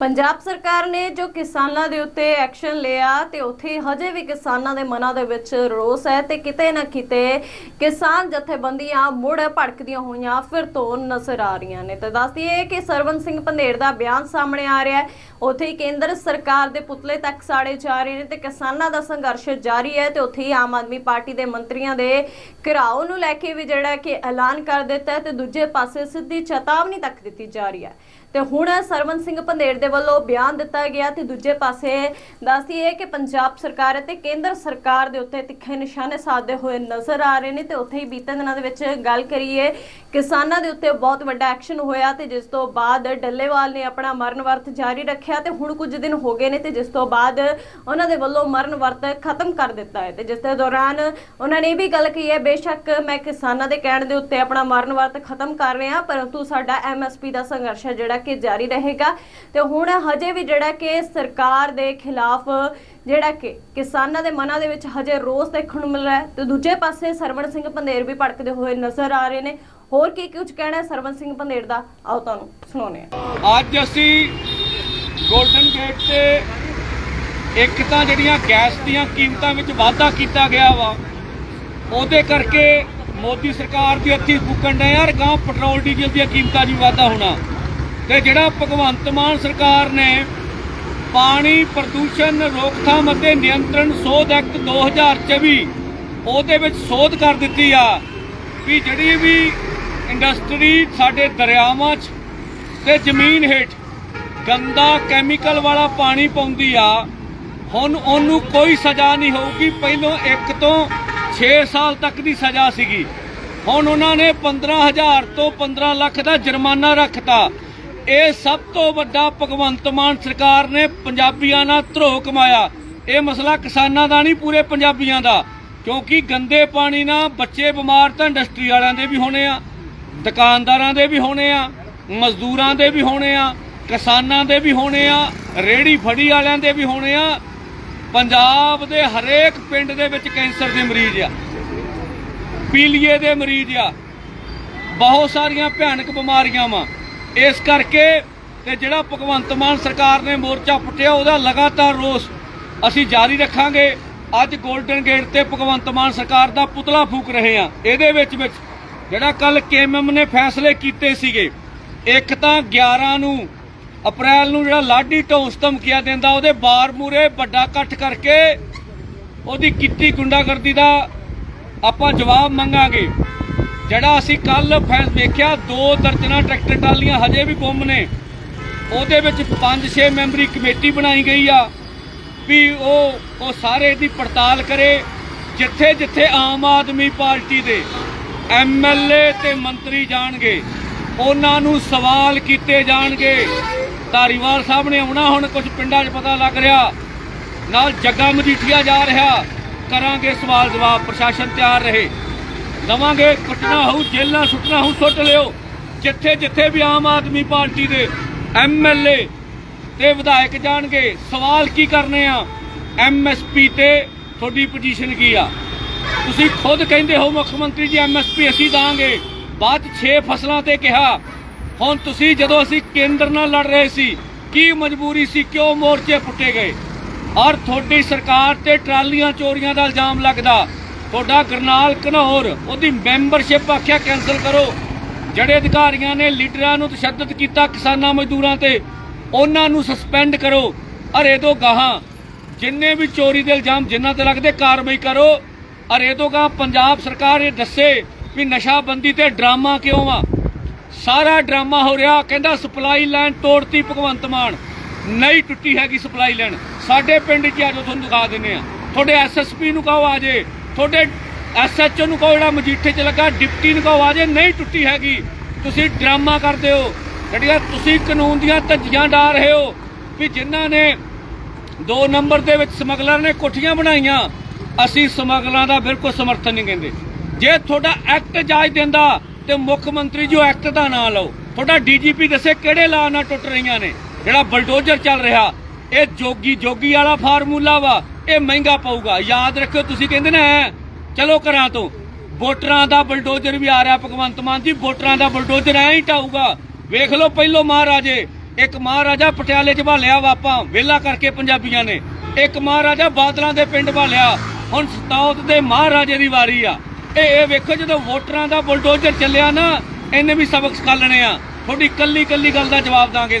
ਪੰਜਾਬ ਸਰਕਾਰ ਨੇ ਜੋ ਕਿਸਾਨਾਂ ਦੇ ਉੱਤੇ ਐਕਸ਼ਨ ਲਿਆ ਤੇ ਉੱਥੇ ਹਜੇ ਵੀ ਕਿਸਾਨਾਂ ਦੇ ਮਨਾਂ ਦੇ ਵਿੱਚ ਰੋਸ ਹੈ ਤੇ ਕਿਤੇ ਨਾ ਕਿਤੇ ਕਿਸਾਨ ਜਥੇਬੰਦੀਆਂ ਮੁੜ ਭੜਕਦੀਆਂ ਹੋਈਆਂ ਫਿਰ ਤੋਂ ਨਜ਼ਰ ਆ ਰਹੀਆਂ ਨੇ। ਤੇ ਦੱਸਦੀ ਕਿ ਸਰਵਨ ਸਿੰਘ ਪੰਧੇੜ ਦਾ ਬਿਆਨ ਸਾਹਮਣੇ ਆ ਰਿਹਾ ਹੈ। ਉੱਥੇ ਹੀ ਕੇਂਦਰ ਸਰਕਾਰ ਦੇ ਪੁਤਲੇ ਤੱਕ ਸਾੜੇ ਜਾ ਰਹੇ ਨੇ ਤੇ ਕਿਸਾਨਾਂ ਦਾ ਸੰਘਰਸ਼ ਜਾਰੀ ਹੈ ਤੇ ਉੱਥੇ ਹੀ ਆਮ ਆਦਮੀ ਪਾਰਟੀ ਦੇ ਮੰਤਰੀਆਂ ਦੇ ਘਿਰਾਓ ਨੂੰ ਲੈ ਕੇ ਵੀ ਜਿਹੜਾ ਕਿ ਐਲਾਨ ਕਰ ਦਿੱਤਾ ਤੇ ਦੂਜੇ ਪਾਸੇ ਸਿੱਧੀ ਚੇਤਾਵਨੀ ਤੱਕ ਦਿੱਤੀ ਜਾ ਰਹੀ ਹੈ। ਤੇ ਹੁਣ ਸਰਵਨ ਸਿੰਘ ਪੰਧੇੜ ਦੇ ਵੱਲੋਂ ਬਿਆਨ ਦਿੱਤਾ ਗਿਆ ਤੇ ਦੂਜੇ ਪਾਸੇ ਦੱਸਦੀ ਹੈ ਕਿ ਪੰਜਾਬ ਸਰਕਾਰ ਅਤੇ ਕੇਂਦਰ ਸਰਕਾਰ ਦੇ ਉੱਤੇ ਤਿੱਖੇ ਨਿਸ਼ਾਨੇ ਸਾਧਦੇ ਹੋਏ ਨਜ਼ਰ ਆ ਰਹੇ ਨੇ ਤੇ ਉੱਥੇ ਹੀ ਬੀਤੇ ਦਿਨਾਂ ਦੇ ਵਿੱਚ ਗੱਲ ਕਰੀਏ, ਕਿਸਾਨਾਂ ਦੇ ਉੱਤੇ ਬਹੁਤ ਵੱਡਾ ਐਕਸ਼ਨ ਹੋਇਆ ਤੇ ਜਿਸ ਤੋਂ ਬਾਅਦ ਡੱਲੇਵਾਲ ਨੇ ਆਪਣਾ ਮਰਨ ਵਰਤ ਜਾਰੀ ਰੱਖਿਆ ਤੇ ਹੁਣ ਕੁਝ ਦਿਨ ਹੋ ਗਏ ਨੇ ਤੇ ਜਿਸ ਤੋਂ ਬਾਅਦ ਉਹਨਾਂ ਦੇ ਵੱਲੋਂ ਮਰਨ ਵਰਤ ਖਤਮ ਕਰ ਦਿੱਤਾ ਹੈ ਤੇ ਜਿਸ ਦੇ ਦੌਰਾਨ ਉਹਨਾਂ ਨੇ ਇਹ ਵੀ ਗੱਲ ਕਹੀ ਹੈ, ਬੇਸ਼ੱਕ ਮੈਂ ਕਿਸਾਨਾਂ ਦੇ ਕਹਿਣ ਦੇ ਉੱਤੇ ਆਪਣਾ ਮਰਨ ਵਰਤ ਖਤਮ ਕਰ ਰਿਹਾ, ਪਰੰਤੂ ਸਾਡਾ ਐਮਐਸਪੀ ਦਾ ਸੰਘਰਸ਼ ਹੈ ਜਿਹੜਾ ਕਿ ਜਾਰੀ ਰਹੇਗਾ। ਤੇ ਹੁਣ ਹਜੇ ਵੀ ਜਿਹੜਾ ਕਿ ਸਰਕਾਰ ਦੇ ਖਿਲਾਫ ਜਿਹੜਾ ਕਿ ਕਿਸਾਨਾਂ ਦੇ ਮਨਾਂ ਦੇ ਵਿੱਚ ਹਜੇ ਰੋਸ ਦੇਖਣ ਨੂੰ ਮਿਲ ਰਿਹਾ ਹੈ। ਤੇ ਦੂਜੇ ਪਾਸੇ ਸਰਵਣ ਸਿੰਘ ਪੰਧੇਰ ਵੀ ਭੜਕਦੇ ਹੋਏ ਨਜ਼ਰ ਆ ਰਹੇ ਨੇ। ਹੋਰ ਕੀ ਕੁਝ ਕਹਿਣਾ ਸਰਵਣ ਸਿੰਘ ਪੰਧੇਰ ਦਾ? ਆਓ ਤੁਹਾਨੂੰ ਸੁਣਾਉਂਦੇ ਹਾਂ। ਅੱਜ ਅਸੀਂ 골ਡਨ ਗੇਟ ਤੇ ਇੱਕ ਤਾਂ ਜਿਹੜੀਆਂ ਗੈਸ ਦੀਆਂ ਕੀਮਤਾਂ ਵਿੱਚ ਵਾਧਾ ਕੀਤਾ ਗਿਆ ਵਾ, ਉਹਦੇ ਕਰਕੇ ਮੋਦੀ ਸਰਕਾਰ ਦੀ ਅੱਥੀ ਫੂਕਣ ਡਏ ਯਾਰ ਗਾਂ ਪੈਟਰੋਲ, ਡੀਜ਼ਲ ਦੀਆਂ ਕੀਮਤਾਂ 'ਚ ਵਾਧਾ ਹੋਣਾ। ਤੇ ਜਿਹੜਾ ਭਗਵੰਤ ਮਾਨ ਸਰਕਾਰ ਨੇ ਪਾਣੀ ਪ੍ਰਦੂਸ਼ਣ ਰੋਕਥਾਮ ਅਤੇ ਨਿਯੰਤਰਣ ਸੋਧ ਐਕਟ 2024 ਉਹਦੇ ਵਿੱਚ ਸੋਧ ਕਰ ਦਿੱਤੀ ਆ ਵੀ ਜਿਹੜੀ ਵੀ ਇੰਡਸਟਰੀ ਸਾਡੇ ਦਰਿਆਵਾਂ 'ਚ ਤੇ ਜ਼ਮੀਨ ਹੇਠ ਗੰਦਾ ਕੈਮੀਕਲ ਵਾਲਾ ਪਾਣੀ ਪਾਉਂਦੀ ਆ, ਹੁਣ ਉਹਨੂੰ ਕੋਈ ਸਜ਼ਾ ਨਹੀਂ ਹੋਊਗੀ। ਪਹਿਲੋਂ 1 ਤੋਂ 6 ਸਾਲ ਤੱਕ ਦੀ ਸਜ਼ਾ ਸੀਗੀ। ਹੁਣ ਉਹਨਾਂ ਨੇ 15000 ਤੋਂ 15 ਲੱਖ ਦਾ ਜੁਰਮਾਨਾ ਰੱਖਤਾ। ਇਹ ਸਭ ਤੋਂ ਵੱਡਾ ਭਗਵੰਤ ਮਾਨ ਸਰਕਾਰ ਨੇ ਪੰਜਾਬੀਆਂ ਨਾਲ ਧਰੋ ਕਮਾਇਆ। ਇਹ ਮਸਲਾ ਕਿਸਾਨਾਂ ਦਾ ਨਹੀਂ, ਪੂਰੇ ਪੰਜਾਬੀਆਂ ਦਾ। ਕਿਉਂਕਿ ਗੰਦੇ ਪਾਣੀ ਨਾਲ ਬੱਚੇ ਬਿਮਾਰ ਤਾਂ ਇੰਡਸਟਰੀ ਵਾਲਿਆਂ ਦੇ ਵੀ ਹੋਣੇ ਆ, ਦੁਕਾਨਦਾਰਾਂ ਦੇ ਵੀ ਹੋਣੇ ਆ, ਮਜ਼ਦੂਰਾਂ ਦੇ ਵੀ ਹੋਣੇ ਆ, ਕਿਸਾਨਾਂ ਦੇ ਵੀ ਹੋਣੇ ਆ ਰੇੜੀ ਫੜੀ ਵਾਲਿਆਂ ਦੇ ਵੀ ਹੋਣੇ ਆ। ਪੰਜਾਬ ਦੇ ਹਰੇਕ ਪਿੰਡ ਦੇ ਵਿੱਚ ਕੈਂਸਰ ਦੇ ਮਰੀਜ਼ ਆ। ਪੀਲੀਏ ਦੇ ਮਰੀਜ਼ ਆ। ਬਹੁਤ ਸਾਰੀਆਂ ਭਿਆਨਕ ਬਿਮਾਰੀਆਂ ਵਾ। ਇਸ ਕਰਕੇ ਤੇ ਜਿਹੜਾ ਭਗਵੰਤ ਮਾਨ ਸਰਕਾਰ ਨੇ ਮੋਰਚਾ ਪੁੱਟਿਆ, ਉਹਦਾ ਲਗਾਤਾਰ ਰੋਸ ਅਸੀਂ ਜਾਰੀ ਰੱਖਾਂਗੇ। ਅੱਜ 골ਡਨ ਗੇਟ ਤੇ ਭਗਵੰਤ ਮਾਨ ਸਰਕਾਰ ਦਾ ਪੁਤਲਾ ਫੂਕ ਰਹੇ ਆ ਇਹਦੇ ਵਿੱਚ ਵਿੱਚ ਜਿਹੜਾ ਕੱਲ ਕੇਐਮਐਮ ਨੇ ਫੈਸਲੇ ਕੀਤੇ ਸੀਗੇ, ਇੱਕ ਤਾਂ 11 ਨੂੰ, ਅਪ੍ਰੈਲ ਨੂੰ ਜਿਹੜਾ ਲਾਡੀ ਢੋਸ ਧਮਕੀਆਂ ਦਿੰਦਾ, ਉਹਦੇ ਬਾਰ ਮੂਰੇ ਵੱਡਾ ਇਕੱਠ ਕਰਕੇ ਉਹਦੀ ਕੀਤੀ ਗੁੰਡਾਗਰਦੀ ਦਾ ਆਪਾਂ ਜਵਾਬ ਮੰਗਾਂਗੇ। ਜਿਹੜਾ ਅਸੀਂ ਕੱਲ ਫੈਸ ਵੇਖਿਆ, ਦੋ ਦਰਜਨਾਂ ਟਰੈਕਟਰ ਟਾਲੀਆਂ ਹਜੇ ਵੀ ਗੁੰਮ ਨੇ। ਉਹਦੇ ਵਿੱਚ 5-6 ਮੈਂਬਰੀ ਕਮੇਟੀ ਬਣਾਈ ਗਈ ਆ ਵੀ ਉਹ ਉਹ ਸਾਰੇ ਦੀ ਪੜਤਾਲ ਕਰੇ ਜਿੱਥੇ ਜਿੱਥੇ ਆਮ ਆਦਮੀ ਪਾਰਟੀ ਦੇ ਐਮਐਲਏ ਤੇ ਮੰਤਰੀ ਜਾਣਗੇ, ਉਹਨਾਂ ਨੂੰ ਸਵਾਲ ਕੀਤੇ ਜਾਣਗੇ। ਧਾਰੀਵਾਲ ਸਾਹਿਬ ਨੇ ਆਉਣਾ ਹੁਣ, ਕੁਝ ਪਿੰਡਾਂ 'ਚ ਪਤਾ ਲੱਗ ਰਿਹਾ। ਨਾਲ ਜੱਗਾ ਮਜੀਠੀਆ ਜਾ ਰਿਹਾ। ਕਰਾਂਗੇ ਸਵਾਲ ਜਵਾਬ ਪ੍ਰਸ਼ਾਸਨ ਤਿਆਰ ਰਹੇ। ਲਵਾਂਗੇ, ਕੁੱਟਣਾ ਹੋਊ ਜੇਲਾਂ ਸੁੱਟਣਾ ਹੋਊ, ਸੁੱਟ ਲਿਓ। ਜਿੱਥੇ ਜਿੱਥੇ ਵੀ ਆਮ ਆਦਮੀ ਪਾਰਟੀ ਦੇ ਐਮਐਲਏ ਤੇ ਵਿਧਾਇਕ ਜਾਣਗੇ, ਸਵਾਲ ਕੀ ਕਰਨੇ ਆ? ਐਮਐਸਪੀ ਤੇ ਤੁਹਾਡੀ ਪੋਜੀਸ਼ਨ ਕੀ ਆ? ਤੁਸੀਂ ਖੁਦ ਕਹਿੰਦੇ ਹੋ, ਮੁੱਖ ਮੰਤਰੀ ਜੀ ਐਮਐਸਪੀ ਅਸੀਂ ਦਾਂਗੇ। ਬਾਅਦ 6 ਫਸਲਾਂ ਤੇ ਕਿਹਾ, ਹੁਣ ਤੁਸੀਂ ਜਦੋਂ ਅਸੀਂ ਕੇਂਦਰ ਨਾਲ ਲੜ ਰਹੇ ਸੀ, ਕੀ ਮਜਬੂਰੀ ਸੀ, ਕਿਉਂ ਮੋਰਚੇ ਪੁੱਟੇ ਗਏ? ਔਰ ਤੁਹਾਡੀ ਸਰਕਾਰ ਤੇ ਟਰਾਲੀਆਂ, ਚੋਰੀਆਂ ਦਾ ਇਲਜ਼ਾਮ ਲੱਗਦਾ। ਤੁਹਾਡਾ ਕਰਨਾਲ ਘਨੌਰ, ਉਹਦੀ ਮੈਂਬਰਸ਼ਿਪ ਆਖਿਆ ਕੈਨਸਲ ਕਰੋ। ਜਿਹੜੇ ਅਧਿਕਾਰੀਆਂ ਨੇ ਲੀਡਰਾਂ ਨੂੰ ਤਸ਼ੱਦਦ ਕੀਤਾ ਕਿਸਾਨਾਂ ਮਜ਼ਦੂਰਾਂ ਤੇ, ਉਹਨਾਂ ਨੂੰ ਸਸਪੈਂਡ ਕਰੋ। ਅਰੇ ਤੋਂ ਗਾਹਾਂ, ਜਿੰਨੇ ਵੀ ਚੋਰੀ ਦੇ ਇਲਜ਼ਾਮ ਜਿੰਨਾ ਤੇ ਲੱਗਦੇ, ਕਾਰਵਾਈ ਕਰੋ। ਅਰੇ ਤੋਂ ਗਾਹਾਂ, ਪੰਜਾਬ ਸਰਕਾਰ ਇਹ ਦੱਸੇ ਵੀ ਨਸ਼ਾਬੰਦੀ ਤੇ ਡਰਾਮਾ ਕਿਉਂ ਆ? ਸਾਰਾ ਡਰਾਮਾ ਹੋ ਰਿਹਾ, ਕਹਿੰਦਾ ਸਪਲਾਈ ਲਾਈਨ ਤੋੜਤੀ ਭਗਵੰਤ ਮਾਨ। ਨਹੀਂ ਟੁੱਟੀ ਹੈਗੀ ਸਪਲਾਈ ਲਾਈਨ ਸਾਡੇ ਪਿੰਡ 'ਚ ਆਜੋ ਤੁਹਾਨੂੰ ਦਿਖਾ ਦਿੰਨੇ ਆ ਤੁਹਾਡੇ ਐਸਐਸਪੀ ਨੂੰ ਕਹੋ ਆਜੇ ਤੁਹਾਡੇ ਐਸਐਚਓ ਨੂੰ ਕਹੋ ਜਿਹੜਾ ਮਜੀਠੇ 'ਚ ਲੱਗਾ, ਡਿਪਟੀ ਨੂੰ ਕਹੋ ਆਜੇ ਨਹੀਂ ਟੁੱਟੀ ਹੈਗੀ। ਤੁਸੀਂ ਡਰਾਮਾ ਕਰਦੇ ਹੋ। ਜਿਹੜੀਆਂ ਤੁਸੀਂ ਕਾਨੂੰਨ ਦੀਆਂ ਧੱਜੀਆਂ ਡਾ ਰਹੇ ਹੋ, ਵੀ ਜਿਨ੍ਹਾਂ ਨੇ ਦੋ ਨੰਬਰ ਦੇ ਵਿੱਚ ਸਮਗਲਰ ਨੇ ਕੋਠੀਆਂ ਬਣਾਈਆਂ, ਅਸੀਂ ਸਮਗਲਰਾਂ ਦਾ ਬਿਲਕੁਲ ਸਮਰਥਨ ਨਹੀਂ ਕਹਿੰਦੇ ਜੇ ਤੁਹਾਡਾ ਐਕਟ ਜਾਇਜ਼ ਦਿੰਦਾ, ਤੇ ਮੁੱਖ ਮੰਤਰੀ ਜੋ ਐਕਟ ਦਾ ਨਾਂ ਲਓ। ਤੁਹਾਡਾ ਡੀਜੀਪੀ ਦੱਸੇ ਕਿਹੜੇ ਲਾ ਨਾਲ ਟੁੱਟ ਰਹੀਆਂ ਨੇ, ਜਿਹੜਾ ਬਲਡੋਜ਼ਰ ਚੱਲ ਰਿਹਾ। ਇਹ ਜੋਗੀ ਜੋਗੀ ਵਾਲਾ ਫਾਰਮੂਲਾ ਵਾ ਇਹ ਮਹਿੰਗਾ ਪਊਗਾ। ਯਾਦ ਰੱਖਿਓ ਤੁਸੀਂ ਕਹਿੰਦੇ ਨਾ ਐਂ, ਚਲੋ ਘਰਾਂ ਤੋਂ। ਵੋਟਰਾਂ ਦਾ ਬਲਡੋਜ਼ਰ ਵੀ ਆ ਰਿਹਾ ਭਗਵੰਤ ਮਾਨ ਜੀ ਵੋਟਰਾਂ ਦਾ ਬਲਡੋਜ਼ਰ ਐਂ ਹੀ ਢਾਊਗਾ ਵੇਖ ਲਓ ਪਹਿਲੋ ਮਹਾਰਾਜੇ ਇੱਕ ਮਹਾਰਾਜਾ ਪਟਿਆਲੇ ਚ ਭਾਲਿਆ ਵਾ ਆਪਾਂ ਵਿਹਲਾ ਕਰਕੇ ਪੰਜਾਬੀਆਂ ਨੇ। ਇੱਕ ਮਹਾਰਾਜਾ ਬਾਦਲਾਂ ਦੇ ਪਿੰਡ ਭਾਲਿਆ ਹੁਣ ਸਤੌਤ ਦੇ ਮਹਾਰਾਜੇ ਦੀ ਵਾਰੀ ਆ। ਇਹ ਇਹ ਵੇਖੋ ਜਦੋਂ ਵੋਟਰਾਂ ਦਾ ਬੁਲਡੋਜ਼ਰ ਚੱਲਿਆ ਨਾ ਇਹਨੇ ਵੀ ਸਬਕ ਸਿਖਾਲਣੇ ਆ। ਤੁਹਾਡੀ ਕੱਲੀ ਕੱਲੀ ਗੱਲ ਦਾ ਜਵਾਬ ਦਾਂਗੇ।